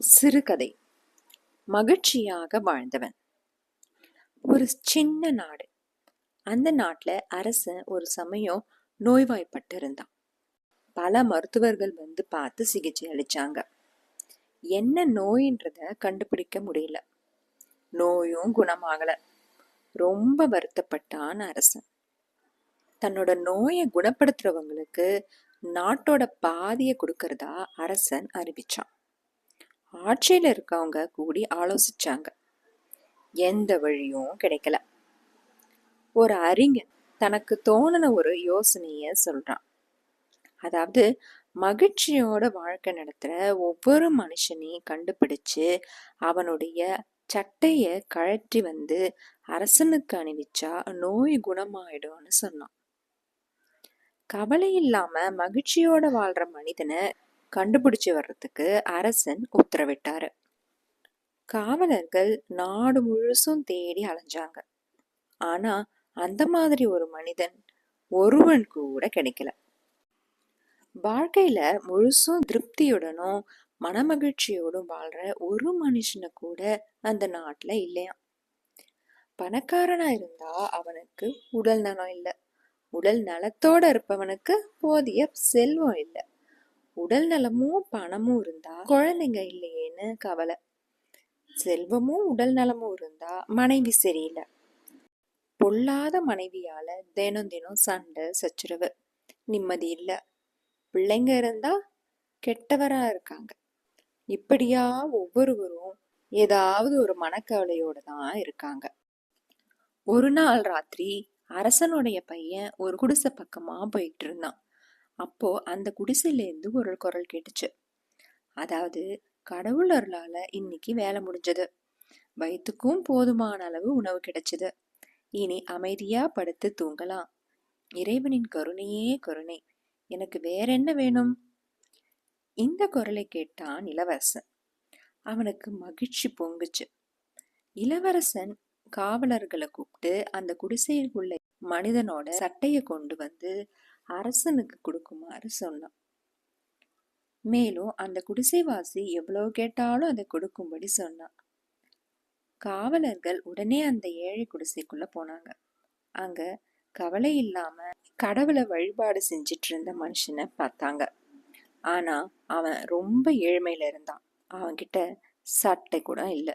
சிறுகதை. மகிழ்ச்சியாக வாழ்ந்தவன். ஒரு சின்ன நாடு. அந்த நாட்டில் அரசன் ஒரு சமயம் நோய்வாய்ப்பட்டு இருந்தான் பல மருத்துவர்கள் வந்து பார்த்து சிகிச்சை அளிச்சாங்க. என்ன நோயின்றத கண்டுபிடிக்க முடியல. நோயும் குணமாகல. ரொம்ப வருத்தப்பட்டான் அரசன் தன்னோட நோயை குணப்படுத்துறவங்களுக்கு நாட்டோட பாதியை கொடுக்கறதா அரசன் அறிவிச்சான். ஆட்சியில் இருக்கவங்க கூடி ஆலோசிச்சாங்க. எந்த வழியும் கிடைக்கல. ஒரு அறிஞன் தனக்கு தோணுன ஒரு யோசனைய சொல்றான். அதாவது மகிழ்ச்சியோட வாழ்க்கை நடத்துற ஒவ்வொரு மனுஷனையும் கண்டுபிடிச்சு அவனுடைய சட்டைய கழற்றி வந்து அரசனுக்கு அணிவிச்சா நோய் குணமாயிடும்னு சொன்னான். கவலை இல்லாம மகிழ்ச்சியோட வாழ்ற மனிதனை கண்டுபிடிச்சு வர்றதுக்கு அரசன் உத்தரவிட்டாரு. காவலர்கள் நாடு முழுசும் தேடி அலைஞ்சாங்க. ஆனா அந்த மாதிரி ஒரு மனிதன் ஒருவன் கூட கிடைக்கல. வாழ்க்கையில முழுசும் திருப்தியுடனும் மனமகிழ்ச்சியோடும் வாழ்ற ஒரு மனுஷனை கூட அந்த நாட்டுல இல்லையாம். பணக்காரனா இருந்தா அவனுக்கு உடல் நலம் இல்லை. உடல் நலத்தோட இருப்பவனுக்கு போதிய செல்வம் இல்லை. உடல் நலமும் பணமும் இருந்தா குழந்தைங்க இல்லையேன்னு கவலை. செல்வமும் உடல் நலமும் இருந்தா மனைவி சரியில்லை. பொல்லாத மனைவியால தினம் தினம் சண்டை சச்சுரவு. நிம்மதி இல்லை. பிள்ளைங்க இருந்தா கெட்டவரா இருக்காங்க. இப்படியா ஒவ்வொருவரும் ஏதாவது ஒரு மனக்கவலையோட தான் இருக்காங்க. ஒரு நாள் ராத்திரி அரசனுடைய பையன் ஒரு குடிசை பக்கமா போயிட்டு இருந்தான். அப்போ அந்த குடிசையிலேருந்து ஒரு குரல் கேட்டுச்சு. அதாவது கடவுள் அருளால இன்னைக்கு வேலை முடிஞ்சது. வயிற்றுக்கும் போதுமான அளவு உணவு கிடைச்சது. இனி அமைதியா படுத்து தூங்கலாம். இறைவனின் கருணையே கருணை. எனக்கு வேற என்ன வேணும்? இந்த குரலை கேட்டான் இளவரசன். அவனுக்கு மகிழ்ச்சி பொங்குச்சு. இளவரசன் காவலர்களை கூப்பிட்டு அந்த குடிசைக்குள்ள மனிதனோட சட்டையை கொண்டு வந்து அரசனுக்கு கொடுக்குமாறு சொன்னான். மேலும் அந்த குடிசைவாசி எவ்வளவு கேட்டாலும் அதை கொடுக்கும்படி சொன்னான். காவலர்கள் உடனே அந்த ஏழை குடிசைக்குள்ள போனாங்க. அங்க கவலை இல்லாம கடவுளை வழிபாடு செஞ்சிட்டு இருந்த மனுஷனை பார்த்தாங்க. ஆனா அவன் ரொம்ப ஏழ்மையில இருந்தான். அவன்கிட்ட சட்டை கூட இல்லை.